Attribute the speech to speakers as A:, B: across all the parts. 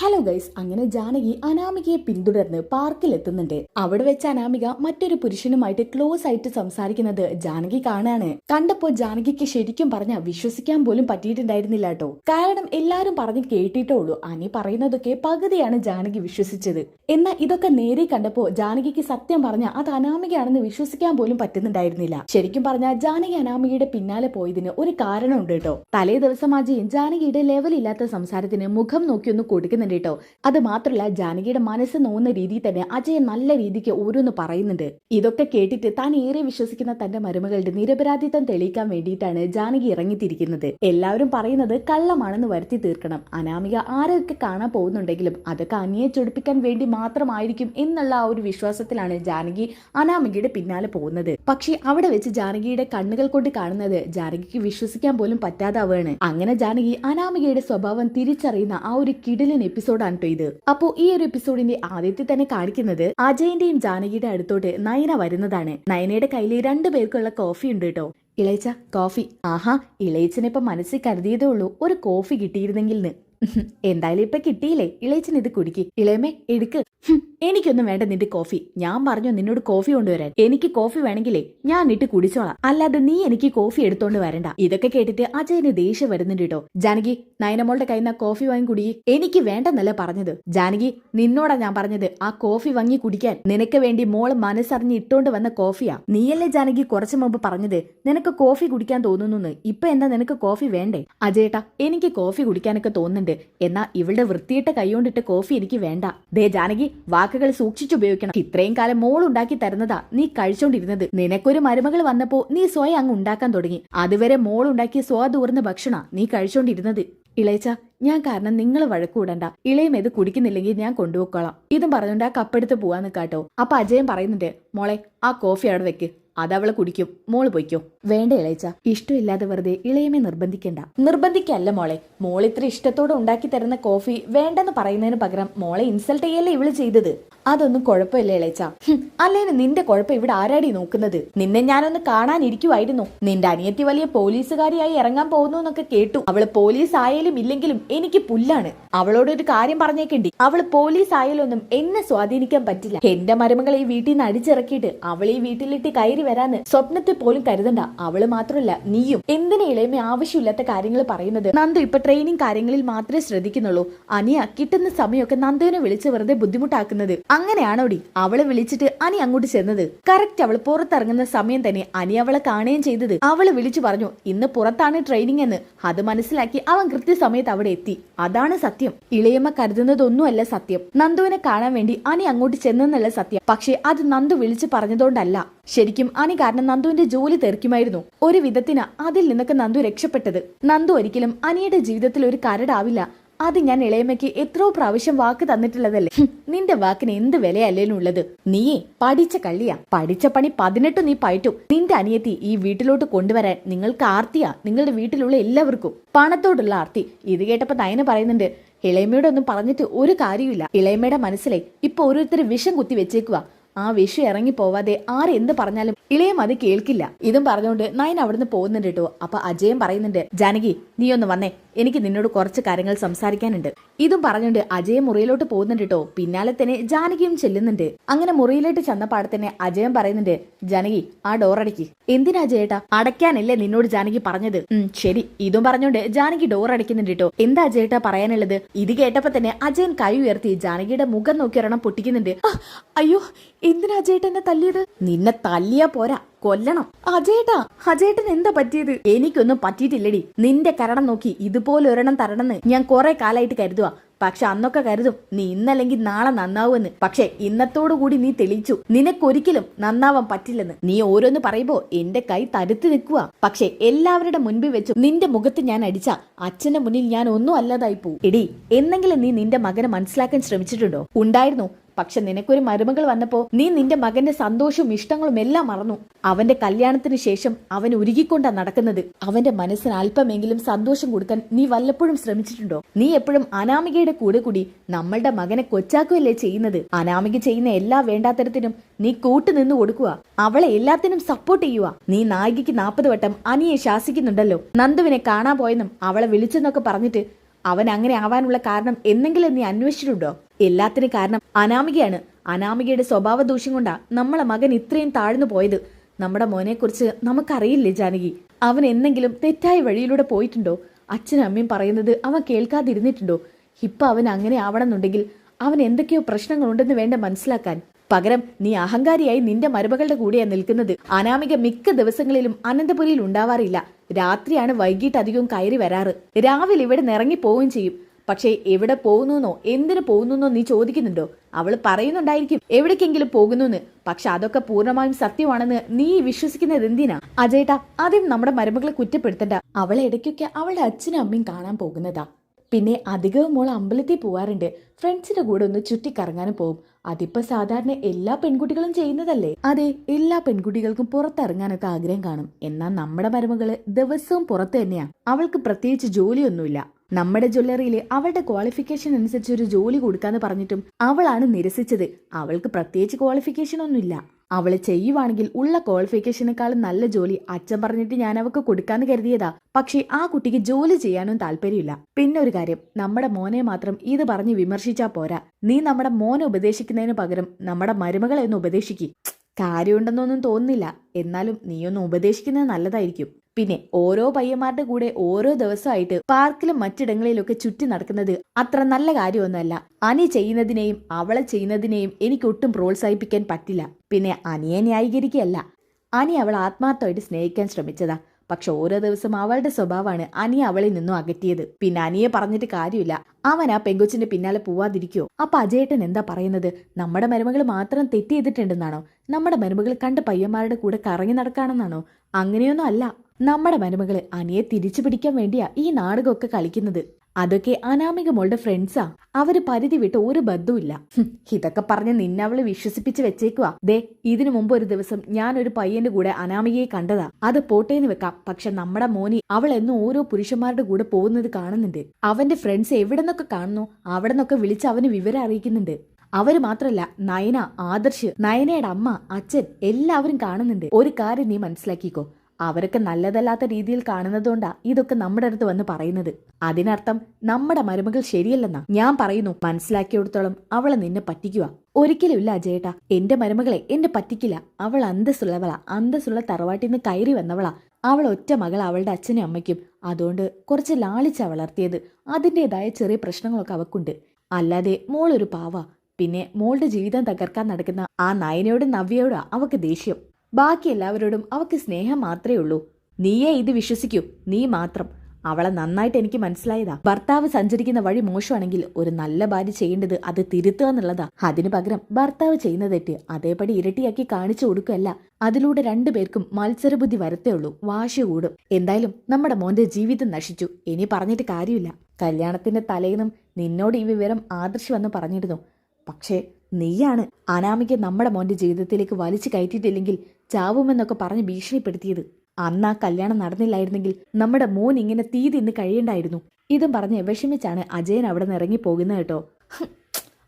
A: Hello guys അങ്ങനെ ജാനകി അനാമികയെ പിന്തുടർന്ന് പാർക്കിൽ എത്തുന്നുണ്ട്. അവിടെ വെച്ച് അനാമിക മറ്റൊരു പുരുഷനുമായിട്ട് ക്ലോസ് ആയിട്ട് സംസാരിക്കുന്നത് ജാനകി കാണാണ്. കണ്ടപ്പോ ജാനകിക്ക് ശരിക്കും പറഞ്ഞ വിശ്വസിക്കാൻ പോലും പറ്റിയിട്ടുണ്ടായിരുന്നില്ല കേട്ടോ. കാരണം എല്ലാരും പറഞ്ഞ് കേട്ടിട്ടേ ഉള്ളൂ അനി പറയുന്നതൊക്കെ പകുതിയാണ് ജാനകി വിശ്വസിച്ചത്. എന്നാൽ ഇതൊക്കെ നേരെ കണ്ടപ്പോ ജാനകിക്ക് സത്യം പറഞ്ഞ അത് അനാമികയാണെന്ന് വിശ്വസിക്കാൻ പോലും പറ്റുന്നുണ്ടായിരുന്നില്ല. ശരിക്കും പറഞ്ഞ ജാനകി അനാമികയുടെ പിന്നാലെ പോയതിന് ഒരു കാരണമുണ്ട് കേട്ടോ. തലേ ദിവസം അജയൻ ജാനകിയുടെ ലെവലില്ലാത്ത സംസാരത്തിന് മുഖം നോക്കി ഒന്ന് കൊടുക്കുന്നുണ്ട് കേട്ടോ അത് മാത്രമല്ല ജാനകിയുടെ മനസ്സ് നോന്ന രീതിയിൽ തന്നെ അജയൻ നല്ല രീതിക്ക് ഓരോന്ന് പറയുന്നുണ്ട്. ഇതൊക്കെ കേട്ടിട്ട് താൻ ഏറെ വിശ്വസിക്കുന്ന തന്റെ മരുമകളുടെ നിരപരാധിത്വം തെളിയിക്കാൻ വേണ്ടിയിട്ടാണ് ജാനകി ഇറങ്ങിത്തിരിക്കുന്നത്. എല്ലാവരും പറയുന്നത് കള്ളമാണെന്ന് വരുത്തി തീർക്കണം. അനാമിക ആരൊക്കെ കാണാൻ പോകുന്നുണ്ടെങ്കിലും അതൊക്കെ അനിയെ ചൊടിപ്പിക്കാൻ വേണ്ടി മാത്രമായിരിക്കും എന്നുള്ള ആ ഒരു വിശ്വാസത്തിലാണ് ജാനകി അനാമികയുടെ പിന്നാലെ പോകുന്നത്. പക്ഷെ അവിടെ വെച്ച് ജാനകിയുടെ കണ്ണുകൾ കൊണ്ട് കാണുന്നത് ജാനകിക്ക് വിശ്വസിക്കാൻ പോലും പറ്റാതാവാണ് അങ്ങനെ ജാനകി അനാമികയുടെ സ്വഭാവം തിരിച്ചറിയുന്ന ആ ഒരു കിടിലൻ എപ്പിസോഡാണ് കേട്ടോ ഇത്. അപ്പോ ഈ ഒരു എപ്പിസോഡിന്റെ ആദ്യത്തിൽ തന്നെ കാണിക്കുന്നത് അജയന്റെയും ജാനകിയുടെ അടുത്തോട്ട് നയന വരുന്നതാണ്. നയനയുടെ കയ്യിൽ രണ്ടു പേർക്കുള്ള കോഫി ഉണ്ട് കേട്ടോ. ഇളയച്ച കോഫി ആഹാ ഇളയച്ചനെ ഇപ്പൊ മനസ്സിൽ കരുതിയതേ ഉള്ളൂ. ഒരു കോഫി കിട്ടിയിരുന്നെങ്കിൽ എന്തായാലും ഇപ്പൊ കിട്ടിയില്ലേ? ഇളയച്ചൻ ഇത് കുടിക്ക്. ഇളയമേ എടുക്ക്. എനിക്കൊന്നും വേണ്ട നിന്റെ കോഫി. ഞാൻ പറഞ്ഞു നിന്നോട് കോഫി കൊണ്ടുവരാൻ. എനിക്ക് കോഫി വേണമെങ്കിലേ ഞാൻ ഇട്ട് കുടിച്ചോളാം. അല്ലാതെ നീ എനിക്ക് കോഫി എടുത്തോണ്ട് വരണ്ട. ഇതൊക്കെ കേട്ടിട്ട് അജയന് ദേഷ്യം വരുന്നുണ്ട് കേട്ടോ ജാനകി നയനമോളുടെ കയ്യിൽ നിന്ന് കോഫി വാങ്ങി കുടി. എനിക്ക് വേണ്ടെന്നല്ല പറഞ്ഞത്. ജാനകി നിന്നോടാ ഞാൻ പറഞ്ഞത്. ആ കോഫി വാങ്ങി കുടിക്കാൻ നിനക്ക് വേണ്ടി മോൾ മനസ്സറിഞ്ഞ് ഇട്ടോണ്ട് വന്ന കോഫിയാ. നീയല്ലേ ജാനകി കുറച്ചു മുമ്പ് പറഞ്ഞത്? നിനക്ക് കോഫി കുടിക്കാൻ തോന്നുന്നു ഇപ്പൊ എന്താ നിനക്ക് കോഫി വേണ്ടേ? അജയേട്ടാ എനിക്ക് കോഫി കുടിക്കാനൊക്കെ തോന്നുന്നുണ്ട്. എന്നാ ഇവളുടെ വൃത്തിയിട്ട കൈകൊണ്ടിട്ട് കോഫി എനിക്ക് വേണ്ട. ദേ ജാനകി വാക്കുകൾ സൂക്ഷിച്ചുപയോഗിക്കണം ഇത്രയും കാലം മോൾ ഉണ്ടാക്കി തരുന്നതാ നീ കഴിച്ചോണ്ടിരുന്നത്. നിനക്കൊരു മരുമകൾ വന്നപ്പോ നീ സ്വയം അങ്ങ് ഉണ്ടാക്കാൻ തുടങ്ങി. അതുവരെ മോൾ ഉണ്ടാക്കിയ സ്വാദൂർന്ന ഭക്ഷണ നീ കഴിച്ചോണ്ടിരുന്നത്. ഇളയച്ച ഞാൻ കാരണം നിങ്ങൾ വഴക്കൂടണ്ട ഇളയും ഇത് കുടിക്കുന്നില്ലെങ്കിൽ ഞാൻ കൊണ്ടുപോയിക്കോളാം. ഇതും പറഞ്ഞുകൊണ്ട് ആ കപ്പെടുത്ത് പോവാന്ന് നിൽക്കാട്ടോ അപ്പൊ അജയൻ പറയുന്നുണ്ട് മോളെ ആ കോഫി അവിടെ വെക്ക്. അതവൾ കുടിക്കും മോൾ പൊയ്ക്കോ. വേണ്ട ഇളയച്ച ഇഷ്ടമില്ലാതെ വെറുതെ ഇളയമേ നിർബന്ധിക്കണ്ട. നിർബന്ധിക്കല്ല മോളെ. മോൾ ഇത്ര ഇഷ്ടത്തോടെ ഉണ്ടാക്കി തരുന്ന കോഫി വേണ്ടെന്ന് പറയുന്നതിന് പകരം മോളെ ഇൻസൾട്ട് ചെയ്യല്ലേ ഇവൾ ചെയ്തത്? അതൊന്നും കുഴപ്പമില്ല ഇളേച്ച അല്ലേന് നിന്റെ കുഴപ്പം ഇവിടെ ആരാടി നോക്കുന്നത്? നിന്നെ ഞാനൊന്ന് കാണാനിരിക്കുമായിരുന്നു നിന്റെ അനിയത്തി വലിയ പോലീസുകാരിയായി ഇറങ്ങാൻ പോകുന്നു എന്നൊക്കെ കേട്ടു. അവൾ പോലീസ് ആയാലും ഇല്ലെങ്കിലും എനിക്ക് പുല്ലാണ്. അവളോട് ഒരു കാര്യം പറഞ്ഞേക്കണ്ടി. അവൾ പോലീസ് ആയാലൊന്നും എന്നെ സ്വാധീനിക്കാൻ പറ്റില്ല. എന്റെ മരുമകളെ ഈ വീട്ടിൽ നിന്ന് അടിച്ചിറക്കിയിട്ട് അവൾ ഈ വീട്ടിലിട്ട് കയറി വരാന്ന് സ്വപ്നത്തിൽ പോലും കരുതണ്ട. അവൾ മാത്രമല്ല നീയും. എന്തിനെ ഇളയമേ ആവശ്യമില്ലാത്ത കാര്യങ്ങൾ പറയുന്നത്? നന്ദു ഇപ്പൊ ട്രെയിനിങ് കാര്യങ്ങളിൽ മാത്രമേ ശ്രദ്ധിക്കുന്നുള്ളൂ. അനിയ കിട്ടുന്ന സമയമൊക്കെ നന്ദുവിനെ വിളിച്ച് വെറുതെ ബുദ്ധിമുട്ടാക്കുന്നത്. അങ്ങനെയാണോടി. അവളെ വിളിച്ചിട്ട് അനി അങ്ങോട്ട് ചെന്നത്. കറക്റ്റ് അവൾ പുറത്തിറങ്ങുന്ന സമയം തന്നെ അനി അവളെ കാണുകയും ചെയ്തത്. അവൾ വിളിച്ചു പറഞ്ഞു ഇന്ന് പുറത്താണ് ട്രെയിനിങ് എന്ന്. അത് മനസ്സിലാക്കി അവൻ കൃത്യസമയത്ത് അവിടെ എത്തി. അതാണ് സത്യം. ഇളയമ്മ കരുതുന്നതൊന്നുമല്ല സത്യം. നന്ദുവിനെ കാണാൻ വേണ്ടി അനി അങ്ങോട്ട് ചെന്നെന്നല്ല സത്യം. പക്ഷേ അത് നന്ദു വിളിച്ചു പറഞ്ഞതുകൊണ്ടല്ല. ശരിക്കും അനി കാരണം നന്ദുവിന്റെ ജോലി തെറിക്കുമായിരുന്നു. ഒരു വിധത്തിന് അതിൽ നിന്നൊക്കെ നന്ദു രക്ഷപ്പെട്ടത്. നന്ദു ഒരിക്കലും അനിയുടെ ജീവിതത്തിൽ ഒരു കരടാവില്ല. അത് ഞാൻ ഇളയമ്മയ്ക്ക് എത്രയോ പ്രാവശ്യം വാക്ക് തന്നിട്ടുള്ളതല്ലേ? നിന്റെ വാക്കിന് എന്ത് വിലയല്ലേലും ഉള്ളത്? നീയേ പഠിച്ച കള്ളിയാ. പഠിച്ച പണി പതിനെട്ട് നീ പയറ്റും. നിന്റെ അനിയത്തി ഈ വീട്ടിലോട്ട് കൊണ്ടുവരാൻ നിങ്ങൾക്ക് ആർത്തിയാ? നിങ്ങളുടെ വീട്ടിലുള്ള എല്ലാവർക്കും. പണത്തോടുള്ള ആർത്തി. ഇത് കേട്ടപ്പോ നയന പറയുന്നുണ്ട് ഇളയമ്മയോടൊന്നും പറഞ്ഞിട്ട് ഒരു കാര്യമില്ല ഇളയമ്മയുടെ മനസ്സിലെ ഇപ്പൊ ഓരോരുത്തർ വിഷം കുത്തി വെച്ചേക്കുക ആ വിഷു ഇറങ്ങി പോവാതെ ആരെന്ത് പറഞ്ഞാലും ഇളയം അത് കേൾക്കില്ല. ഇതും പറഞ്ഞുകൊണ്ട് നയൻ അവിടുന്ന് പോകുന്നുണ്ട് കേട്ടോ. അപ്പൊ അജയം പറയുന്നുണ്ട് ജാനകി നീ ഒന്ന് വന്നേ. എനിക്ക് നിന്നോട് കുറച്ച് കാര്യങ്ങൾ സംസാരിക്കാനുണ്ട്. ഇതും പറഞ്ഞുകൊണ്ട് അജയൻ മുറിയിലോട്ട് പോകുന്നുണ്ട് കേട്ടോ. പിന്നാലെ തന്നെ ജാനകിയും ചെല്ലുന്നുണ്ട്. അങ്ങനെ മുറിയിലോട്ട് ചെന്നപ്പാടത്തന്നെ അജയം പറയുന്നുണ്ട് ജാനകി ആ ഡോർ അടയ്ക്ക്. എന്തിനാ അജയേട്ടാ? അടയ്ക്കാനല്ലേ നിന്നോട് ജാനകി പറഞ്ഞത്? ഉം ശരി. ഇതും പറഞ്ഞുകൊണ്ട് ജാനകി ഡോർ അടയ്ക്കുന്നുണ്ട് കേട്ടോ. എന്താ അജയേട്ടാ പറയാനുള്ളത്? ഇത് കേട്ടപ്പോ തന്നെ അജയൻ കൈ ഉയർത്തി ജാനകിയുടെ മുഖം നോക്കി ഒരെണ്ണം പൊട്ടിക്കുന്നുണ്ട്. അയ്യോ എന്തിനാ അജയേട്ട എന്നെ തല്ലിയത്? നിന്നെ തല്ലിയാ പോരാ. കൊല്ലണം. അജേട്ടാ അജേട്ടൻ എന്താ പറ്റിയത്? എനിക്കൊന്നും പറ്റിയിട്ടില്ലടി. നിന്റെ കരണം നോക്കി ഇതുപോലെ ഒരെണ്ണം തരണമെന്ന് ഞാൻ കുറെ കാലായിട്ട് കരുതുക പക്ഷെ അന്നൊക്കെ കരുതും. നീ ഇന്നല്ലെങ്കിൽ നാളെ നന്നാവുമെന്ന്. പക്ഷെ ഇന്നത്തോടു കൂടി നീ തെളിയിച്ചു. നിനക്കൊരിക്കലും നന്നാവാൻ പറ്റില്ലെന്ന്. നീ ഓരോന്ന് പറയുമ്പോ എന്റെ കൈ തരുത്ത് നിൽക്കുക പക്ഷെ എല്ലാവരുടെ മുൻപിൽ വെച്ചു നിന്റെ മുഖത്ത് ഞാൻ അടിച്ച അച്ഛന്റെ മുന്നിൽ ഞാൻ ഒന്നും അല്ലാതായി പോവും. എടി എന്നെങ്കിലും നീ നിന്റെ മകനെ മനസ്സിലാക്കാൻ ശ്രമിച്ചിട്ടുണ്ടോ? ഉണ്ടായിരുന്നു. പക്ഷെ നിനക്കൊരു മരുമകൾ വന്നപ്പോ നീ നിന്റെ മകന്റെ സന്തോഷവും ഇഷ്ടങ്ങളും എല്ലാം മറന്നു. അവന്റെ കല്യാണത്തിന് ശേഷം അവൻ ഉരുകിക്കൊണ്ടാ നടക്കുന്നത്. അവന്റെ മനസ്സിന് അല്പമെങ്കിലും സന്തോഷം കൊടുക്കാൻ നീ വല്ലപ്പോഴും ശ്രമിച്ചിട്ടുണ്ടോ? നീ എപ്പോഴും അനാമികയുടെ കൂടെ കൂടി നമ്മളുടെ മകനെ കൊച്ചാക്കുകയല്ലേ ചെയ്യുന്നത്? അനാമിക ചെയ്യുന്ന എല്ലാ വേണ്ടാത്തരത്തിനും നീ കൂട്ടുനിന്ന് കൊടുക്കുക. അവളെ എല്ലാത്തിനും സപ്പോർട്ട് ചെയ്യുക. നീ നായികയ്ക്ക് നാൽപ്പത് വട്ടം അനിയെ ശാസിക്കുന്നുണ്ടല്ലോ. നന്ദുവിനെ കാണാൻ പോയെന്നും അവളെ വിളിച്ചെന്നൊക്കെ പറഞ്ഞിട്ട് അവൻ അങ്ങനെ ആവാനുള്ള കാരണം എന്തെങ്കിലും നീ അന്വേഷിച്ചിട്ടുണ്ടോ? എല്ലാത്തിനും കാരണം അനാമികയാണ്. അനാമികയുടെ സ്വഭാവ ദൂഷ്യം കൊണ്ടാ നമ്മളെ മകൻ ഇത്രയും താഴ്ന്നു പോയത്. നമ്മുടെ മോനെക്കുറിച്ച് നമുക്കറിയില്ലേ ജാനകി? അവൻ എന്തെങ്കിലും തെറ്റായ വഴിയിലൂടെ പോയിട്ടുണ്ടോ? അച്ഛനും അമ്മയും പറയുന്നത് അവൻ കേൾക്കാതിരുന്നിട്ടുണ്ടോ? ഇപ്പൊ അവൻ അങ്ങനെ ആവണമെന്നുണ്ടെങ്കിൽ അവൻ എന്തൊക്കെയോ പ്രശ്നങ്ങളുണ്ടെന്ന് വേണ്ട മനസ്സിലാക്കാൻ. പകരം നീ അഹങ്കാരിയായി നിന്റെ മരുമകളുടെ കൂടെയാണ് നിൽക്കുന്നത്. അനാമിക മിക്ക ദിവസങ്ങളിലും അനന്തപുരിയിൽ ഉണ്ടാവാറില്ല. രാത്രിയാണ് വൈകിട്ട് അധികവും കയറി വരാറ്. രാവിലെ ഇവിടെ നിറങ്ങി പോവുകയും ചെയ്യും. പക്ഷേ എവിടെ പോകുന്നുവെന്നോ എന്തിനു പോകുന്നുവെന്നോ നീ ചോദിക്കുന്നുണ്ടോ? അവൾ പറയുന്നുണ്ടായിരിക്കും എവിടേക്കെങ്കിലും പോകുന്നു പക്ഷെ അതൊക്കെ പൂർണമായും സത്യമാണെന്ന് നീ വിശ്വസിക്കുന്നത് എന്തിനാ? അജേട്ടാ ആദ്യം നമ്മുടെ മരുമകളെ കുറ്റപ്പെടുത്തണ്ട. അവളെ ഇടയ്ക്കൊക്കെ അവളുടെ അച്ഛനും അമ്മയും കാണാൻ പോകുന്നതാ. പിന്നെ അധികവും മോൾ അമ്പലത്തിൽ പോവാറുണ്ട്. ഫ്രണ്ട്സിന്റെ കൂടെ ഒന്ന് ചുറ്റിക്കറങ്ങാനും പോകും അതിപ്പോ സാധാരണ എല്ലാ പെൺകുട്ടികളും ചെയ്യുന്നതല്ലേ? അതെ എല്ലാ പെൺകുട്ടികൾക്കും പുറത്തിറങ്ങാനൊക്കെ ആഗ്രഹം കാണും. എന്നാൽ നമ്മുടെ മരുമകൾ ദിവസവും പുറത്ത് തന്നെയാ. അവൾക്ക് പ്രത്യേകിച്ച് ജോലിയൊന്നുമില്ല. നമ്മുടെ ജ്വല്ലറിയിൽ അവളുടെ ക്വാളിഫിക്കേഷൻ അനുസരിച്ച് ഒരു ജോലി കൊടുക്കാന്ന് പറഞ്ഞിട്ടും അവളാണ് നിരസിച്ചത്. അവൾക്ക് പ്രത്യേകിച്ച് ക്വാളിഫിക്കേഷൻ ഒന്നുമില്ല. അവൾ ചെയ്യുവാണെങ്കിൽ ഉള്ള ക്വാളിഫിക്കേഷനേക്കാളും നല്ല ജോലി അച്ഛൻ പറഞ്ഞിട്ട് ഞാൻ അവൾക്ക് കൊടുക്കാന്ന് കരുതിയതാ. പക്ഷേ ആ കുട്ടിക്ക് ജോലി ചെയ്യാനും താല്പര്യമില്ല. പിന്നെ ഒരു കാര്യം നമ്മുടെ മോനെ മാത്രം ഇത് പറഞ്ഞ് വിമർശിച്ചാ പോരാ. നീ നമ്മുടെ മോനെ ഉപദേശിക്കുന്നതിന് പകരം നമ്മുടെ മരുമകളെ ഒന്ന് ഉപദേശിക്കും. കാര്യമുണ്ടെന്നൊന്നും തോന്നുന്നില്ല. എന്നാലും നീയൊന്ന് ഉപദേശിക്കുന്നത് നല്ലതായിരിക്കും. പിന്നെ ഓരോ പയ്യന്മാരുടെ കൂടെ ഓരോ ദിവസമായിട്ട് പാർക്കിലും മറ്റിടങ്ങളിലൊക്കെ ചുറ്റി നടക്കുന്നത് അത്ര നല്ല കാര്യമൊന്നുമല്ല. അനി ചെയ്യുന്നതിനെയും അവളെ ചെയ്യുന്നതിനെയും എനിക്ക് ഒട്ടും പ്രോത്സാഹിപ്പിക്കാൻ പറ്റില്ല. പിന്നെ അനിയെ ന്യായീകരിക്കുകയല്ല. അനി അവൾ ആത്മാർത്ഥമായിട്ട് സ്നേഹിക്കാൻ ശ്രമിച്ചതാ. പക്ഷെ ഓരോ ദിവസം അവളുടെ സ്വഭാവമാണ് അനി അവളിൽ നിന്നും അകറ്റിയത്. പിന്നെ അനിയെ പറഞ്ഞിട്ട് കാര്യമില്ല. അവൻ ആ പെങ്കൊച്ചിന്റെ പിന്നാലെ പോവാതിരിക്കോ? അപ്പൊ അജയേട്ടൻ എന്താ പറയുന്നത്? നമ്മുടെ മരുമകൾ മാത്രം തെറ്റ് ചെയ്തിട്ടുണ്ടെന്നാണോ? നമ്മുടെ മരുമകൾ കണ്ട പയ്യന്മാരുടെ കൂടെ കറങ്ങി നടക്കാണെന്നാണോ? അങ്ങനെയൊന്നും അല്ല. നമ്മുടെ മരുമകൾ അനിയെ തിരിച്ചു പിടിക്കാൻ വേണ്ടിയാ ഈ നാടകമൊക്കെ കളിക്കുന്നത്. അതൊക്കെ അനാമിക മോളുടെ ഫ്രണ്ട്സാ. അവർ പരിധി വിട്ട് ഒരു ബന്ധവുമില്ല. ഇതൊക്കെ പറഞ്ഞ് നിന്നെ അവൾ വിശ്വസിപ്പിച്ച് വെച്ചേക്കുവാ. ദേ ഇതിനു മുമ്പ് ഒരു ദിവസം ഞാൻ ഒരു പയ്യന്റെ കൂടെ അനാമികയെ കണ്ടതാ. അത് പോട്ടേന്ന് വെക്കാം. പക്ഷെ നമ്മുടെ മോനി അവൾ എന്നും ഓരോ പുരുഷന്മാരുടെ കൂടെ പോകുന്നത് കാണുന്നുണ്ട്. അവന്റെ ഫ്രണ്ട്സ് എവിടെ നിന്നൊക്കെ കാണുന്നു അവിടെ നിന്നൊക്കെ വിളിച്ച് അവന് വിവരം അറിയിക്കുന്നുണ്ട്. അവർ മാത്രല്ല നയന ആദർശ് നയനയുടെ അമ്മ അച്ഛൻ എല്ലാവരും കാണുന്നുണ്ട്. ഒരു കാര്യം നീ മനസ്സിലാക്കിക്കോ. അവരൊക്കെ നല്ലതല്ലാത്ത രീതിയിൽ കാണുന്നതുകൊണ്ടാ ഇതൊക്കെ നമ്മുടെ അടുത്ത് വന്ന് പറയുന്നത്. അതിനർത്ഥം നമ്മുടെ മരുമകൾ ശരിയല്ലെന്നാ ഞാൻ പറയുന്നു. മനസ്സിലാക്കിയെടുത്തോളം അവളെ നിന്നെ പറ്റിക്കുക ഒരിക്കലുമില്ല അജയേട്ടാ എന്റെ മരുമകളെ എന്റെ പറ്റിക്കില്ല. അവൾ അന്തസ്സുള്ളവളാ. അന്തസ്സുള്ള തറവാട്ടിൽ നിന്ന് കയറി വന്നവളാ. അവൾ ഒറ്റ മകൾ അവളുടെ അച്ഛനും അമ്മയ്ക്കും. അതുകൊണ്ട് കുറച്ച് ലാളിച്ചാ വളർത്തിയത്. അതിന്റെതായ ചെറിയ പ്രശ്നങ്ങളൊക്കെ അവക്കുണ്ട്. അല്ലാതെ മോളൊരു പാവ. പിന്നെ മോളുടെ ജീവിതം തകർക്കാൻ നടക്കുന്ന ആ നയനയോടും നവ്യയോടാ അവക്ക് ദേഷ്യം. ബാക്കി എല്ലാവരോടും അവക്ക് സ്നേഹം മാത്രമേ ഉള്ളൂ. നീയേ ഇത് വിശ്വസിക്കൂ. നീ മാത്രം. അവളെ നന്നായിട്ട് എനിക്ക് മനസ്സിലായതാ. ഭർത്താവ് സഞ്ചരിക്കുന്ന വഴി മോശമാണെങ്കിൽ ഒരു നല്ല ഭാര്യ ചെയ്യേണ്ടത് അത് തിരുത്തുക എന്നുള്ളതാ. അതിനു പകരം ഭർത്താവ് ചെയ്യുന്ന തെറ്റ് അതേപടി ഇരട്ടിയാക്കി കാണിച്ചു കൊടുക്കുകയല്ല. അതിലൂടെ രണ്ടുപേർക്കും മത്സരബുദ്ധി വരത്തേ ഉള്ളൂ. വാശി കൂടും. എന്തായാലും നമ്മുടെ മോന്റെ ജീവിതം നശിച്ചു. ഇനി പറഞ്ഞിട്ട് കാര്യമില്ല. കല്യാണത്തിന്റെ തലേന്നും നിന്നോട് ഈ വിവരം ആദർശ് വന്ന് പറഞ്ഞിരുന്നു. പക്ഷേ നീയാണ് അനാമിക്ക് നമ്മുടെ മോന്റെ ജീവിതത്തിലേക്ക് വലിച്ചു കയറ്റിയിട്ടില്ലെങ്കിൽ ചാവുമെന്നൊക്കെ പറഞ്ഞ് ഭീഷണിപ്പെടുത്തിയത്. അന്ന് ആ കല്യാണം നടന്നില്ലായിരുന്നെങ്കിൽ നമ്മുടെ മോൻ ഇങ്ങനെ തീ തിന്ന് കഴിയണ്ടായിരുന്നു. ഇതും പറഞ്ഞ് വിഷമിച്ചാണ് അജയൻ അവിടെ നിന്ന് ഇറങ്ങി പോകുന്നത് കേട്ടോ.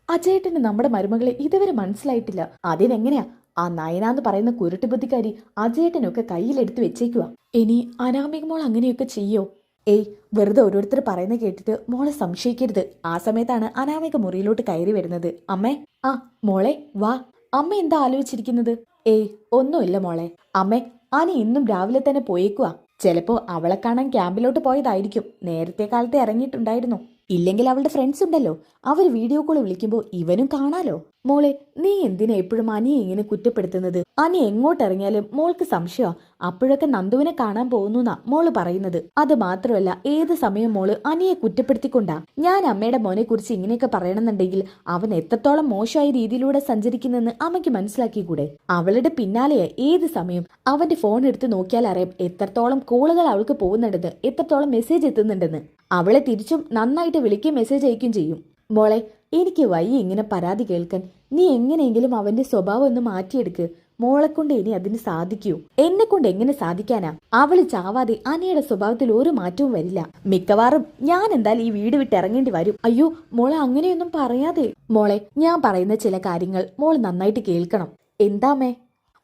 A: അജയട്ടന് നമ്മുടെ മരുമകളെ ഇതുവരെ മനസ്സിലായിട്ടില്ല. അതിനെങ്ങനെയാ? ആ നയന എന്ന് പറയുന്ന കുരുട്ടുബുദ്ധിക്കാരി അജയേട്ടനൊക്കെ കയ്യിലെടുത്ത് വെച്ചേക്കുക ഇനി അനാമിക മോൾ അങ്ങനെയൊക്കെ ചെയ്യോ? ഏയ് വെറുതെ ഓരോരുത്തർ പറയുന്ന കേട്ടിട്ട് മോളെ സംശയിക്കരുത്. ആ സമയത്താണ് അനാമിക മുറിയിലോട്ട് കയറി വരുന്നത്. അമ്മേ ആ മോളെ വാ. അമ്മ എന്താ ആലോചിച്ചിരിക്കുന്നത്? ഏയ് ഒന്നുമില്ല മോളെ. അമ്മേ ആനി ഇന്നും രാവിലെ തന്നെ പോയേക്കുവാ. ചിലപ്പോ അവളെ കാണാൻ ക്യാമ്പിലോട്ട് പോയതായിരിക്കും. നേരത്തെ കാലത്തെ ഇറങ്ങിയിട്ടുണ്ടായിരുന്നു. ഇല്ലെങ്കിൽ അവളുടെ ഫ്രണ്ട്സ് ഉണ്ടല്ലോ. അവർ വീഡിയോ കോൾ വിളിക്കുമ്പോൾ ഇവനും കാണാലോ. മോളെ നീ എന്തിനാ എപ്പോഴും അനിയെ ഇങ്ങനെ കുറ്റപ്പെടുത്തുന്നത്? അനി എങ്ങോട്ടിറങ്ങിയാലും മോൾക്ക് സംശയമാ. അപ്പോഴൊക്കെ നന്ദുവിനെ കാണാൻ പോകുന്നുന്നാ മോൾ പറയുന്നത്. അത് മാത്രമല്ല ഏത് സമയം മോൾ അനിയെ കുറ്റപ്പെടുത്തിക്കൊണ്ടാ? ഞാൻ അമ്മയുടെ മോനെ കുറിച്ച് ഇങ്ങനെയൊക്കെ പറയണമെന്നുണ്ടെങ്കിൽ അവൻ എത്രത്തോളം മോശമായ രീതിയിലൂടെ സഞ്ചരിക്കുന്നെന്ന് അമ്മയ്ക്ക് മനസ്സിലാക്കിക്കൂടെ? അവളുടെ പിന്നാലെയാ ഏത് സമയം അവന്റെ ഫോൺ എടുത്ത് നോക്കിയാൽ അറിയാം എത്രത്തോളം കോളുകൾ അവൾക്ക് പോകുന്നുണ്ടെന്ന് എത്രത്തോളം മെസ്സേജ് എത്തുന്നുണ്ടെന്ന്. അവളെ തിരിച്ചും നന്നായിട്ട് വിളിക്കുകയും മെസ്സേജ് അയക്കുകയും ചെയ്യും. മോളെ എനിക്ക് വയ്യ ഇങ്ങനെ പരാതി കേൾക്കാൻ. നീ എങ്ങനെയെങ്കിലും അവന്റെ സ്വഭാവം ഒന്ന് മാറ്റിയെടുക്ക്. മോളെ കൊണ്ട് ഇനി അതിന് സാധിക്കൂ. എന്നെ കൊണ്ട് എങ്ങനെ സാധിക്കാനാ? അവൾ ചാവാതെ അനിയുടെ സ്വഭാവത്തിൽ ഒരു മാറ്റവും വരില്ല. മിക്കവാറും ഞാൻ എന്തായാലും ഈ വീട് വിട്ട് ഇറങ്ങേണ്ടി വരും. അയ്യോ മോളെ അങ്ങനെയൊന്നും പറയാതെ. മോളെ ഞാൻ പറയുന്ന ചില കാര്യങ്ങൾ മോൾ നന്നായിട്ട് കേൾക്കണം. എന്താമേ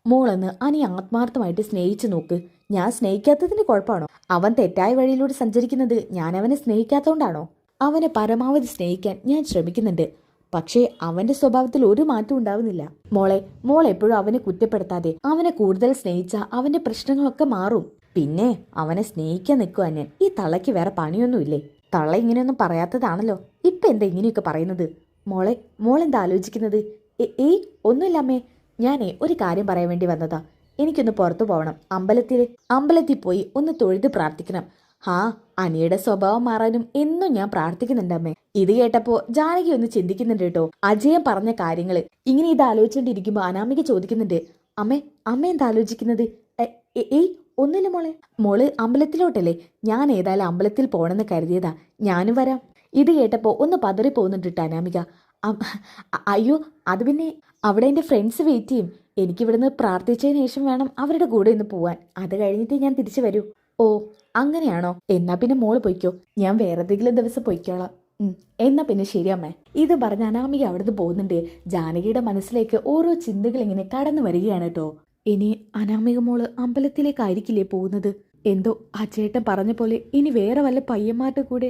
A: മോളെന്ന് അനി ആത്മാർത്ഥമായിട്ട് സ്നേഹിച്ചു നോക്ക്. ഞാൻ സ്നേഹിക്കാത്തതിന്റെ കുഴപ്പമാണോ? അവൻ തെറ്റായ വഴിയിലൂടെ സഞ്ചരിക്കുന്നത് ഞാൻ അവനെ സ്നേഹിക്കാത്തോണ്ടാണോ? അവനെ പരമാവധി സ്നേഹിക്കാൻ ഞാൻ ശ്രമിക്കുന്നുണ്ട്. പക്ഷേ അവന്റെ സ്വഭാവത്തിൽ ഒരു മാറ്റം ഉണ്ടാവുന്നില്ല. മോളെ മോൾ എപ്പോഴും അവനെ കുറ്റപ്പെടുത്താതെ അവനെ കൂടുതൽ സ്നേഹിച്ച അവന്റെ പ്രശ്നങ്ങളൊക്കെ മാറും. പിന്നെ അവനെ സ്നേഹിക്കാൻ നിൽക്കുക ഞാൻ ഈ തള്ളയ്ക്ക് വേറെ പണിയൊന്നുമില്ലേ? തള്ള ഇങ്ങനെയൊന്നും പറയാത്തതാണല്ലോ. ഇപ്പൊ എന്താ ഇങ്ങനെയൊക്കെ പറയുന്നത്? മോളെ മോൾ എന്താ ആലോചിക്കുന്നത് ഏയ് ഒന്നുമില്ല അമ്മേ. ഞാനേ ഒരു കാര്യം പറയാൻ വേണ്ടി വന്നതാ. എനിക്കൊന്ന് പുറത്തു പോകണം അമ്പലത്തിൽ അമ്പലത്തിൽ പോയി ഒന്ന് തൊഴുത് പ്രാർത്ഥിക്കണം. ഹാ അനിയുടെ സ്വഭാവം മാറാനും എന്നും ഞാൻ പ്രാർത്ഥിക്കുന്നുണ്ട് അമ്മേ ഇത് കേട്ടപ്പോ ജാനകി ഒന്ന് ചിന്തിക്കുന്നുണ്ട് കേട്ടോ. അജയൻ പറഞ്ഞ കാര്യങ്ങൾ. ഇങ്ങനെ ഇത് ആലോചിച്ചോണ്ടിരിക്കുമ്പോ അനാമിക ചോദിക്കുന്നുണ്ട്. അമ്മേ അമ്മ എന്താ ആലോചിക്കുന്നത്? ഏയ് ഒന്നുമില്ല മോളെ. മോൾ അമ്പലത്തിലോട്ടല്ലേ. ഞാൻ ഏതായാലും അമ്പലത്തിൽ പോണെന്ന് കരുതിയതാ. ഞാനും വരാം. ഇത് കേട്ടപ്പോ ഒന്ന് പതറി പോകുന്നുണ്ട് അനാമിക. അയ്യോ അത് പിന്നെ അവിടെ എന്റെ ഫ്രണ്ട്സ് വെയിറ്റ് ചെയ്യും. എനിക്കിവിടുന്ന് പ്രാർത്ഥിച്ചതിന് ശേഷം വേണം അവരുടെ കൂടെ ഒന്ന് പോവാൻ. അത് കഴിഞ്ഞിട്ട് ഞാൻ തിരിച്ചു വരൂ. ഓ അങ്ങനെയാണോ? എന്നാ പിന്നെ മോൾ പൊയ്ക്കോ. ഞാൻ വേറെ ഏതെങ്കിലും ദിവസം പൊയ്ക്കോളാം. എന്നാ പിന്നെ ശരി അമ്മേ. ഇത് പറഞ്ഞ അനാമിക അവിടുന്ന് പോകുന്നുണ്ട്. ജാനകിയുടെ മനസ്സിലേക്ക് ഓരോ ചിന്തകൾ ഇങ്ങനെ കടന്നു വരികയാണ് കേട്ടോ. ഇനി അനാമിക മോൾ അമ്പലത്തിലേക്കായിരിക്കില്ലേ പോകുന്നത്? എന്തോ ആ ചേട്ടൻ പറഞ്ഞ പോലെ ഇനി വേറെ വല്ല പയ്യന്മാരുടെ കൂടെ?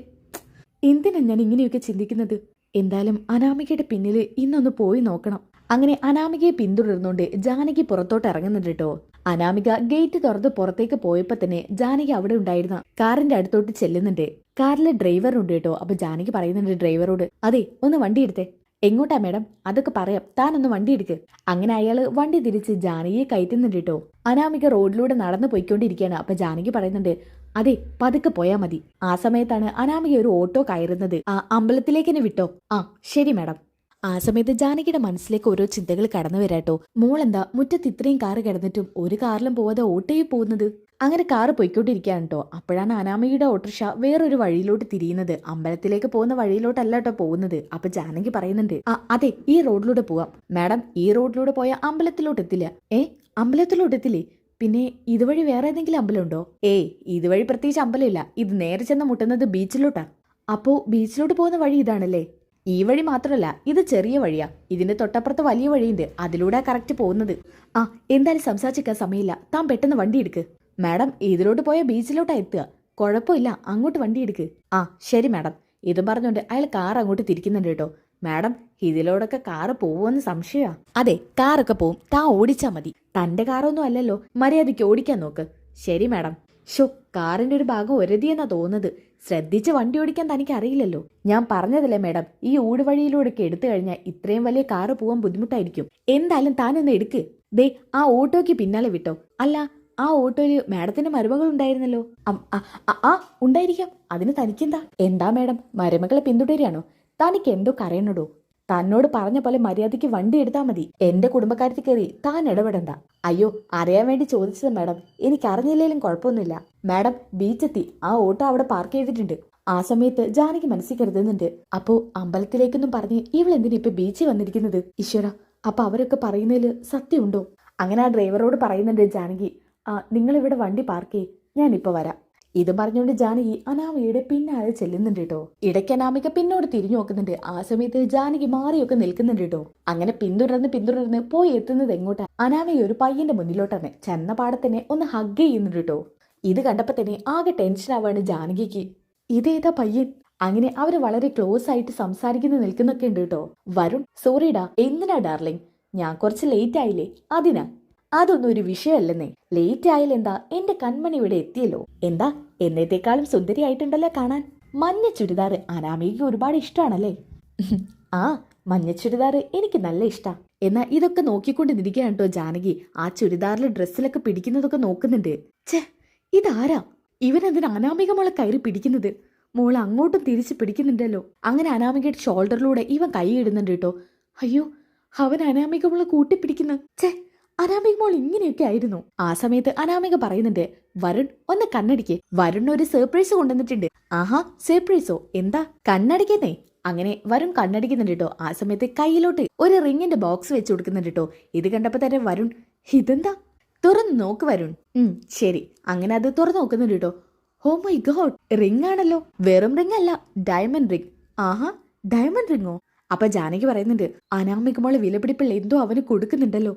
A: എന്തിനാ ഞാൻ ഇങ്ങനെയൊക്കെ ചിന്തിക്കുന്നത്? എന്തായാലും അനാമികയുടെ പിന്നിൽ ഇന്നൊന്ന് പോയി നോക്കണം. അങ്ങനെ അനാമികയെ പിന്തുടർന്നുകൊണ്ട് ജാനകി പുറത്തോട്ട് ഇറങ്ങുന്നുണ്ട് കേട്ടോ അനാമിക ഗേറ്റ് തുറന്ന് പുറത്തേക്ക് പോയപ്പോ തന്നെ ജാനകി അവിടെ ഉണ്ടായിരുന്ന കാറിന്റെ അടുത്തോട്ട് ചെല്ലുന്നുണ്ട്. കാറിലെ ഡ്രൈവർ ഉണ്ട് കേട്ടോ അപ്പൊ ജാനകി പറയുന്നുണ്ട് ഡ്രൈവറോട് അതെ ഒന്ന് വണ്ടി എടുത്തേ. എങ്ങോട്ടാ മേഡം? അതൊക്കെ പറയാം. താനൊന്ന് വണ്ടി എടുക്ക്. അങ്ങനെ അയാൾ വണ്ടി തിരിച്ച് ജാനകിയെ കയറ്റുന്നുണ്ട് കേട്ടോ അനാമിക റോഡിലൂടെ നടന്നു പോയിക്കൊണ്ടിരിക്കുകയാണ്. അപ്പൊ ജാനകി പറയുന്നുണ്ട് അതെ പതുക്കെ പോയാ മതി. ആ സമയത്താണ് അനാമിക ഒരു ഓട്ടോ കയറുന്നത്. ആ അമ്പലത്തിലേക്ക് തന്നെ വിട്ടോ? ആ ശരി മാഡം. ആ സമയത്ത് ജാനകിയുടെ മനസ്സിലേക്ക് ഓരോ ചിന്തകൾ കടന്നു വരാട്ടോ മോളെന്താ മുറ്റത്ത് ഇത്രയും കാറ് കിടന്നിട്ടും ഒരു കാറിലും പോവാതെ ഓട്ടോയിൽ പോകുന്നത്? അങ്ങനെ കാറ് പോയിക്കൊണ്ടിരിക്കുകയാണ് കേട്ടോ അപ്പോഴാണ് അനാമയുടെ ഓട്ടോറിക്ഷ വേറൊരു വഴിയിലോട്ട് തിരിയുന്നത്. അമ്പലത്തിലേക്ക് പോകുന്ന വഴിയിലോട്ടല്ല കേട്ടോ പോകുന്നത്. അപ്പൊ ജാനകി പറയുന്നുണ്ട് ആ അതെ ഈ റോഡിലൂടെ പോവാം. മാഡം ഈ റോഡിലൂടെ പോയ അമ്പലത്തിലോട്ട് എത്തില്ല. ഏ അമ്പലത്തിലോട്ട് എത്തില്ലേ? പിന്നെ ഇതുവഴി വേറെ ഏതെങ്കിലും അമ്പലമുണ്ടോ ഏയ് ഇതുവഴി പ്രത്യേകിച്ച് അമ്പലമില്ല. ഇത് നേരെ ചെന്ന് മുട്ടുന്നത് ബീച്ചിലോട്ടാണ് അപ്പോ ബീച്ചിലോട്ട് പോകുന്ന വഴി ഇതാണല്ലേ? ഈ വഴി മാത്രമല്ല ഇത് ചെറിയ വഴിയാ. ഇതിന്റെ തൊട്ടപ്പുറത്ത് വലിയ വഴിയുണ്ട്. അതിലൂടെ കറക്റ്റ് പോകുന്നത്. ആ എന്തായാലും സംസാരിച്ചിരിക്കാൻ സമയമില്ല. താൻ പെട്ടെന്ന് വണ്ടി എടുക്ക്. മാഡം ഇതിലോട്ട് പോയ ബീച്ചിലോട്ടാ എത്തുക. കുഴപ്പമില്ല അങ്ങോട്ട് വണ്ടി എടുക്ക്. ആ ശരി മാഡം. ഇതും പറഞ്ഞുകൊണ്ട് അയാൾ കാർ അങ്ങോട്ട് തിരിക്കുന്നുണ്ട് കേട്ടോ. മാഡം ഇതിലോടൊക്കെ കാറ് പോവുമെന്ന് സംശയമാ. അതെ കാറൊക്കെ പോവും. താ ഓടിച്ചാ മതി. തന്റെ കാറൊന്നും അല്ലല്ലോ. മര്യാദയ്ക്ക് ഓടിക്കാൻ നോക്ക്. ശരി മാഡം. ഷോ കാറിന്റെ ഒരു ഭാഗം ഒരതിയെന്നാ തോന്നുന്നത്. ശ്രദ്ധിച്ച് വണ്ടി ഓടിക്കാൻ തനിക്ക് അറിയില്ലല്ലോ ഞാൻ പറഞ്ഞതല്ലേ മാഡം ഈ ഊടുവഴിയിലൂടെയൊക്കെ എടുത്തു കഴിഞ്ഞാൽ ഇത്രയും വലിയ കാറ് പോവാൻ ബുദ്ധിമുട്ടായിരിക്കും. എന്തായാലും താനൊന്ന് എടുക്ക്. ദേ ആ ഓട്ടോയ്ക്ക് പിന്നാലെ വിട്ടോ. അല്ല ആ ഓട്ടോയിൽ മാഡത്തിന്റെ മരുമകൾ ഉണ്ടായിരുന്നല്ലോ ആ ഉണ്ടായിരിക്കാം. അതിന് തനിക്കെന്താ? എന്താ മാഡം മരുമകളെ പിന്തുടരുകയാണോ? തനിക്ക് എന്തോ കരയണടോ? തന്നോട് പറഞ്ഞ പോലെ മര്യാദയ്ക്ക് വണ്ടി എടുത്താൽ മതി. എന്റെ കുടുംബക്കാരത്തിൽ കയറി താൻ ഇടപെടണ്ട. അയ്യോ അറിയാൻ വേണ്ടി ചോദിച്ചത് മാഡം. എനിക്ക് അറിഞ്ഞില്ലെങ്കിലും കുഴപ്പമൊന്നുമില്ല. മാഡം ബീച്ചെത്തി ആ ഓട്ടോ അവിടെ പാർക്ക് ചെയ്തിട്ടുണ്ട്. ആ സമയത്ത് ജാനകി മനസ്സിൽ കരുതുന്നുണ്ട് അപ്പോ അമ്പലത്തിലേക്കൊന്നും പറഞ്ഞ് ഇവളെന്തിനാ ഇപ്പൊ ബീച്ചിൽ വന്നിരിക്കുന്നത്? ഈശ്വര അപ്പൊ അവരൊക്കെ പറയുന്നതിൽ സത്യമുണ്ടോ? അങ്ങനെ ആ ഡ്രൈവറോട് പറയുന്നുണ്ട് ജാനകി ആ നിങ്ങളിവിടെ വണ്ടി പാർക്ക് ചെയ്യ്. ഞാനിപ്പോ വരാം. ഇതും പറഞ്ഞുകൊണ്ട് ജാനകി അനാമികയുടെ പിന്നാലെ ചെല്ലുന്നുണ്ട് കേട്ടോ ഇടയ്ക്ക് അനാമിക പിന്നോട് തിരിഞ്ഞു നോക്കുന്നുണ്ട്. ആ സമയത്ത് ജാനകി മാറിയൊക്കെ നിൽക്കുന്നുണ്ട് കേട്ടോ അങ്ങനെ പിന്തുടർന്ന് പിന്തുടർന്ന് പോയി എത്തുന്നത് എങ്ങോട്ടാ? അനാമിക ഒരു പയ്യന്റെ മുന്നിലോട്ടാണ്. ചെന്ന പാടത്തന്നെ ഒന്ന് ഹഗ് ചെയ്യുന്നുണ്ട് കേട്ടോ ഇത് കണ്ടപ്പോ തന്നെ ആകെ ടെൻഷൻ ആവാണ് ജാനകിക്ക്. ഇതേതാ പയ്യൻ? അങ്ങനെ അവർ വളരെ ക്ലോസ് ആയിട്ട് സംസാരിക്കുന്ന നിൽക്കുന്നൊക്കെ ഉണ്ട് കേട്ടോ വരുൺ സോറിടാ എന്തിനാ ഡാർലിംഗ് ഞാൻ കുറച്ച് ലേറ്റ് ആയില്ലേ? അതിനാ. അതൊന്നും ഒരു വിഷയമല്ലെന്നേ. ലേറ്റ് ആയാലെന്താ എന്റെ കൺമണി ഇവിടെ എത്തിയല്ലോ. എന്താ? എന്നത്തേക്കാളും സുന്ദരിയായിട്ടുണ്ടല്ലോ കാണാൻ. മഞ്ഞ ചുരിദാർ അനാമികയ്ക്ക് ഒരുപാട് ഇഷ്ടമാണല്ലേ? ആ മഞ്ഞ ചുരിദാർ എനിക്ക് നല്ല ഇഷ്ടാ. എന്നാ ഇതൊക്കെ നോക്കിക്കൊണ്ട് നിൽക്കുകയാണ് കേട്ടോ ജാനകി. ആ ചുരിദാറിലെ ഡ്രസ്സിലൊക്കെ പിടിക്കുന്നതൊക്കെ നോക്കുന്നുണ്ട്. ഛേ ഇതാരാ? ഇവനതിന് അനാമിക മോളെ കയറി പിടിക്കുന്നത്? മോളെ അങ്ങോട്ടും തിരിച്ച് പിടിക്കുന്നുണ്ടല്ലോ. അങ്ങനെ അനാമികയുടെ ഷോൾഡറിലൂടെ ഇവൻ കൈ ഇടുന്നുണ്ട് കേട്ടോ. അയ്യോ അവൻ അനാമിക മോളെ കൂട്ടിപ്പിടിക്കുന്നു. ഛേ അനാമിക മോൾ ഇങ്ങനെയൊക്കെ ആയിരുന്നു. ആ സമയത്ത് അനാമിക പറയുന്നുണ്ട് വരുൺ ഒന്ന് കണ്ണടിക്ക്. വരുൺ ഒരു സർപ്രൈസ് കൊണ്ടുവന്നിട്ടുണ്ട്. ആഹാ സർപ്രൈസോ എന്താ? കണ്ണടിക്കുന്നേ? അങ്ങനെ വരുൺ കണ്ണടിക്കുന്നുണ്ട് കേട്ടോ ആ സമയത്ത് കയ്യിലോട്ട് ഒരു റിങ്ങിന്റെ ബോക്സ് വെച്ച് കൊടുക്കുന്നുണ്ട് കേട്ടോ ഇത് കണ്ടപ്പോ തന്നെ വരുൺ ഇതെന്താ? തുറന്നു നോക്ക് വരുൺ. ഉം ശരി. അങ്ങനെ അത് തുറന്നു നോക്കുന്നുണ്ട് കേട്ടോ ഓ മൈ ഗോഡ് റിംഗ് ആണല്ലോ. വെറും റിംഗ് അല്ല ഡയമണ്ട് റിംഗ് ആഹാ ഡയമണ്ട് റിംഗോ അപ്പൊ ജാനകി പറയുന്നുണ്ട് അനാമിക മോളെ വിലപിടിപ്പുള്ള എന്തോ അവന് കൊടുക്കുന്നുണ്ടല്ലോ.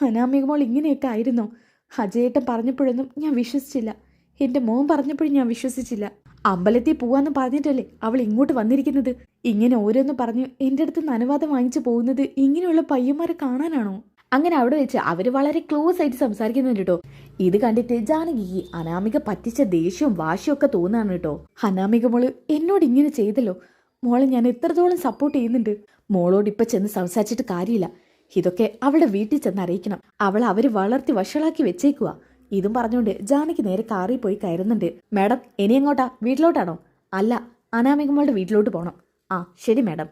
A: അനാമിക മോൾ ഇങ്ങനെയൊക്കെ ആയിരുന്നോ? അജയേട്ടൻ പറഞ്ഞപ്പോഴൊന്നും ഞാൻ വിശ്വസിച്ചില്ല. എന്റെ മോൻ പറഞ്ഞപ്പോഴും ഞാൻ വിശ്വസിച്ചില്ല. അമ്പലത്തിൽ പോവാന്ന് പറഞ്ഞിട്ടല്ലേ അവൾ ഇങ്ങോട്ട് വന്നിരിക്കുന്നത്? ഇങ്ങനെ ഓരോന്ന് പറഞ്ഞു എന്റെ അടുത്ത് നിന്ന് അനുവാദം വാങ്ങിച്ചു പോകുന്നത് ഇങ്ങനെയുള്ള പയ്യന്മാരെ കാണാനാണോ? അങ്ങനെ അവിടെ വെച്ച് അവർ വളരെ ക്ലോസ് ആയിട്ട് സംസാരിക്കുന്നുണ്ട് കേട്ടോ. ഇത് കണ്ടിട്ട് ജാനകിക്ക് അനാമിക പറ്റിച്ച ദേഷ്യവും വാശിയും ഒക്കെ തോന്നാണ് കേട്ടോ. അനാമിക മോൾ എന്നോട് ഇങ്ങനെ ചെയ്തല്ലോ. മോളെ ഞാൻ എത്രത്തോളം സപ്പോർട്ട് ചെയ്യുന്നുണ്ട്. മോളോട് ഇപ്പൊ ചെന്ന് സംസാരിച്ചിട്ട് കാര്യമില്ല. ഇതൊക്കെ അവളെ വീട്ടിൽ ചെന്ന് അറിയിക്കണം. അവൾ അവർ വളർത്തി വഷളാക്കി വെച്ചേക്കുക ഇതും പറഞ്ഞുകൊണ്ട് ജാനകി നേരെ കാറി പോയി കയറുന്നുണ്ട്. മാഡം ഇനി എങ്ങോട്ടാ? വീട്ടിലോട്ടാണോ? അല്ല അനാമികമ്മളുടെ വീട്ടിലോട്ട് പോണം. ആ ശരി മാഡം.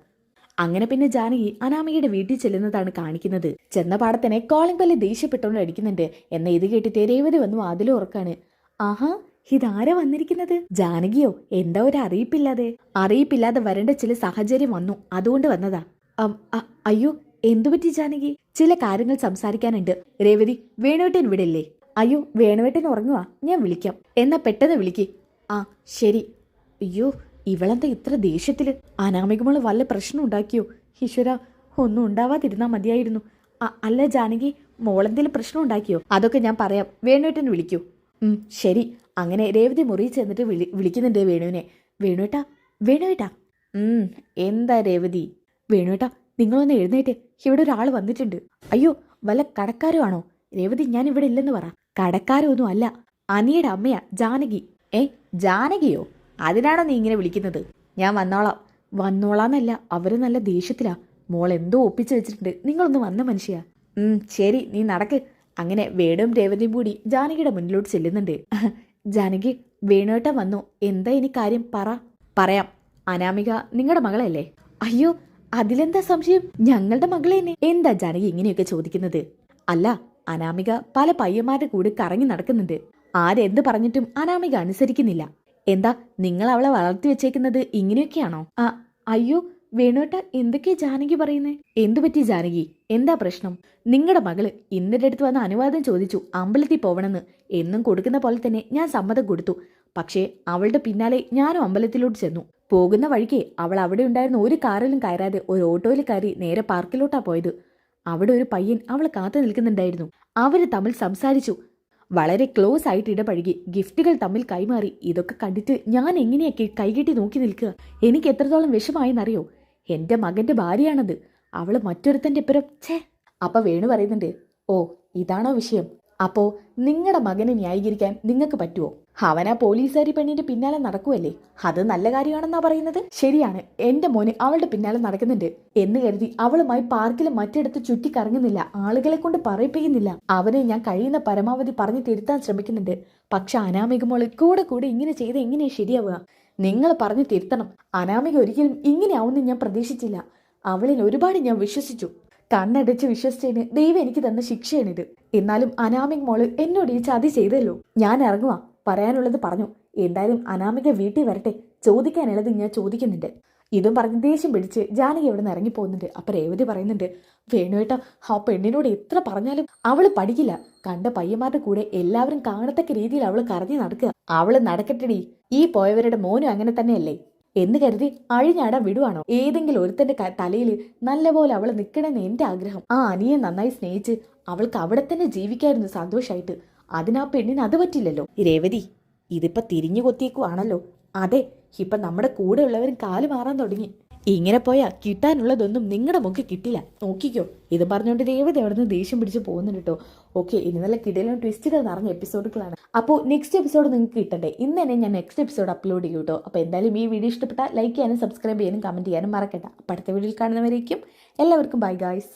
A: അങ്ങനെ പിന്നെ ജാനകി അനാമികയുടെ വീട്ടിൽ ചെല്ലുന്നതാണ് കാണിക്കുന്നത്. ചെന്ന പാടത്തിനെ കോളിംഗ് ബെല്ല് ദേഷ്യപ്പെട്ടുകൊണ്ട് അടിക്കുന്നുണ്ട്. എന്ന ഇത് കേട്ടിട്ട് രേവതി വന്നു അതിലും ഉറക്കാണ് ആഹാ ഇതാരാ വന്നിരിക്കുന്നത്? ജാനകിയോ എന്താ ഒരു അറിയിപ്പില്ലാതെ? അറിയിപ്പില്ലാതെ വരേണ്ട ചില സാഹചര്യം വന്നു. അതുകൊണ്ട് വന്നതാ. അയ്യോ എന്തുപറ്റി ജാനകി? ചില കാര്യങ്ങൾ സംസാരിക്കാനുണ്ട്. രേവതി വേണുവേട്ടൻ ഇവിടെ അയ്യോ വേണുവേട്ടൻ ഉറങ്ങുവാ. ഞാൻ വിളിക്കാം. എന്നാ പെട്ടെന്ന് വിളിക്ക്. ആ ശരി. അയ്യോ ഇവളെന്താ ഇത്ര ദേഷ്യത്തിൽ? അനാമികമുള്ള വല്ല പ്രശ്നം ഉണ്ടാക്കിയോ? ഈശ്വര ഒന്നും ഉണ്ടാവാതിരുന്നാ മതിയായിരുന്നു. അല്ല ജാനകി മോളെന്തേലും പ്രശ്നം ഉണ്ടാക്കിയോ? അതൊക്കെ ഞാൻ പറയാം. വേണുവേട്ടൻ വിളിക്കൂ. ശരി. അങ്ങനെ രേവതി മുറി ചെന്നിട്ട് വിളി വിളിക്കുന്നുണ്ട് വേണുവിനെ. വേണുവേട്ടാ വേണുവേട്ടാ. ഉം, എന്താ രേവതി? വേണുവേട്ടാ നിങ്ങളൊന്ന് എഴുന്നേറ്റ്. ഇവിടെ ഒരാൾ വന്നിട്ടുണ്ട്. അയ്യോ വല്ല കടക്കാരോ ആണോ രേവതി ഞാൻ ഇവിടെ ഇല്ലെന്ന് പറ. കടക്കാരൊന്നും അല്ല. അനിയുടെ അമ്മയാ ജാനകി. ഏ ജാനകിയോ? അതിനാണോ നീ ഇങ്ങനെ വിളിക്കുന്നത്? ഞാൻ വന്നോളാം. വന്നോളാന്നല്ല അവർ നല്ല ദേഷ്യത്തിലാ. മോൾ എന്തോ ഒപ്പിച്ചു വെച്ചിട്ടുണ്ട്. നിങ്ങളൊന്ന് വന്ന മനുഷ്യാ. ഉം ശരി നീ നടക്ക്. അങ്ങനെ വേണും രേവതിയും കൂടി ജാനകിയുടെ മുന്നിലോട്ട് ചെല്ലുന്നുണ്ട്. ജാനകി വേണുവേട്ടൻ വന്നു. എന്താ ഇനി കാര്യം? പറ. പറയാം. അനാമിക നിങ്ങളുടെ മകളല്ലേ? അയ്യോ അതിലെന്താ സംശയം? ഞങ്ങളുടെ മകളെ എന്താ ജാനകി ഇങ്ങനെയൊക്കെ ചോദിക്കുന്നത്? അല്ല അനാമിക പല പയ്യന്മാരുടെ കൂടെ കറങ്ങി നടക്കുന്നുണ്ട്. ആരെന്ത് പറഞ്ഞിട്ടും അനാമിക അനുസരിക്കുന്നില്ല. എന്താ നിങ്ങൾ അവളെ വളർത്തി വെച്ചേക്കുന്നത് ഇങ്ങനെയൊക്കെയാണോ? ആ അയ്യോ വേണോട്ട എന്തൊക്കെയാ ജാനകി പറയുന്നേ? എന്തു പറ്റി ജാനകി? എന്താ പ്രശ്നം? നിങ്ങളുടെ മകൾ ഇന്നലെ അടുത്ത് വന്ന് അനുവാദം ചോദിച്ചു അമ്പലത്തിൽ പോവണമെന്ന്. എന്നും കൊടുക്കുന്ന പോലെ തന്നെ ഞാൻ സമ്മതം കൊടുത്തു. പക്ഷേ അവളുടെ പിന്നാലെ ഞാനും അമ്പലത്തിലോട്ട് ചെന്നു. പോകുന്ന വഴിക്ക് അവൾ അവിടെ ഉണ്ടായിരുന്ന ഒരു കാറിലും കയറാതെ ഒരു ഓട്ടോയിൽ കയറി നേരെ പാർക്കിലോട്ടാ പോയത്. അവിടെ ഒരു പയ്യൻ അവൾ കാത്തു നിൽക്കുന്നുണ്ടായിരുന്നു. അവർ തമ്മിൽ സംസാരിച്ചു. വളരെ ക്ലോസ് ആയിട്ട് ഇടപഴകി ഗിഫ്റ്റുകൾ തമ്മിൽ കൈമാറി. ഇതൊക്കെ കണ്ടിട്ട് ഞാൻ എങ്ങനെയൊക്കെ കൈകെട്ടി നോക്കി നിൽക്കുക? എനിക്ക് എത്രത്തോളം വിഷമായെന്നറിയോ എന്റെ മകന്റെ ഭാര്യയാണത്. അവൾ മറ്റൊരുത്തന്റെ ഇപ്പുറം ഛേ! അപ്പൊ വേണു പറയുന്നുണ്ട് ഓ ഇതാണോ വിഷയം? അപ്പോ നിങ്ങളുടെ മകനെ ന്യായീകരിക്കാൻ നിങ്ങൾക്ക് പറ്റുമോ അവനാ പോലീസുകാരി പെണ്ണിന്റെ പിന്നാലെ നടക്കുവല്ലേ? അത് നല്ല കാര്യമാണെന്നാ പറയുന്നത്. ശരിയാണ് എന്റെ മോന് അവളുടെ പിന്നാലെ നടക്കുന്നുണ്ട്. എന്ന് കരുതി അവളുമായി പാർക്കിൽ മറ്റിടത്ത് ചുറ്റിക്കറങ്ങുന്നില്ല. ആളുകളെ കൊണ്ട് പറയിപ്പിക്കുന്നില്ല. അവനെ ഞാൻ കഴിയുന്ന പരമാവധി പറഞ്ഞു തിരുത്താൻ ശ്രമിക്കുന്നുണ്ട്. പക്ഷെ അനാമിക മോൾ കൂടെ കൂടെ ഇങ്ങനെ ചെയ്ത് എങ്ങനെയാ ശരിയാവുക? നിങ്ങൾ പറഞ്ഞു തിരുത്തണം. അനാമിക ഒരിക്കലും ഇങ്ങനെ ആവുമെന്ന് ഞാൻ പ്രതീക്ഷിച്ചില്ല. അവളിൽ ഒരുപാട് ഞാൻ വിശ്വസിച്ചു. കണ്ണടച്ച് വിശ്വസിച്ചതിന് ദൈവം എനിക്ക് തന്ന ശിക്ഷയാണിത്. എന്നാലും അനാമിക് മോൾ എന്നോട് ഈ ചതി ചെയ്തല്ലോ. ഞാൻ ഇറങ്ങുവാ. പറയാനുള്ളത് പറഞ്ഞു. എന്തായാലും അനാമിക വീട്ടിൽ വരട്ടെ. ചോദിക്കാനുള്ളത് ഞാൻ ചോദിക്കുന്നുണ്ട്. ഇതും പറഞ്ഞ് ദേഷ്യം പിടിച്ച് ജാനകി അവിടെ നിന്ന് ഇറങ്ങി പോകുന്നുണ്ട് അപ്പൊ രേവതി പറയുന്നുണ്ട് വേണുവേട്ട ആ പെണ്ണിനോട് എത്ര പറഞ്ഞാലും അവൾ പഠിക്കില്ല. കണ്ട പയ്യന്മാരുടെ കൂടെ എല്ലാവരും കാണത്തക്ക രീതിയിൽ അവൾ കറങ്ങി നടക്കുക. അവൾ നടക്കട്ടെടി. ഈ പോയവരുടെ മോനും അങ്ങനെ തന്നെയല്ലേ? എന്ന് കരുതി അഴിഞ്ഞാടാൻ വിടുവാണോ? ഏതെങ്കിലും ഒരുത്തന്റെ തലയിൽ നല്ലപോലെ അവൾ നിൽക്കണമെന്ന് എന്റെ ആഗ്രഹം. ആ അനിയെ നന്നായി സ്നേഹിച്ച് അവൾക്ക് അവിടെ തന്നെ ജീവിക്കായിരുന്നു സന്തോഷായിട്ട്. അതിനാ പെണ്ണിന് അത് പറ്റില്ലല്ലോ. രേവതി ഇതിപ്പോ തിരിഞ്ഞു കൊത്തിയേക്കുവാണല്ലോ. അതെ ഇപ്പൊ നമ്മുടെ കൂടെ ഉള്ളവരും കാൽ മാറാൻ തുടങ്ങി. ഇങ്ങനെ പോയാ കിട്ടാനുള്ളതൊന്നും നിങ്ങളുടെ മുഖം കിട്ടില്ല. നോക്കിക്കോ. ഇത് പറഞ്ഞുകൊണ്ട് രേവതി അവിടെ നിന്ന് ദേഷ്യം പിടിച്ച് പോകുന്നുണ്ട് കേട്ടോ. ഓക്കെ ഇനി നല്ല കിടയിലും ട്വിസ്റ്റുകൾ നിറഞ്ഞ എപ്പിസോഡുകളാണ് അപ്പോൾ നെക്സ്റ്റ് എപ്പിസോഡ് നിങ്ങൾക്ക് കിട്ടണ്ടേ? ഇന്ന് തന്നെ ഞാൻ നെക്സ്റ്റ് എപ്പിസോഡ് അപ്ലോഡ് ചെയ്യും കേട്ടോ. അപ്പോൾ എന്തായാലും ഈ വീഡിയോ ഇഷ്ടപ്പെട്ടാൽ ലൈക്ക് ചെയ്യാനും സബ്സ്ക്രൈബ് ചെയ്യാനും കമന്റ് ചെയ്യാനും മറക്കണ്ട. അപ്പോൾ അടുത്ത വീഡിയോയിൽ കാണുന്നവരേക്കും എല്ലാവർക്കും ബൈ ഗായ്സ്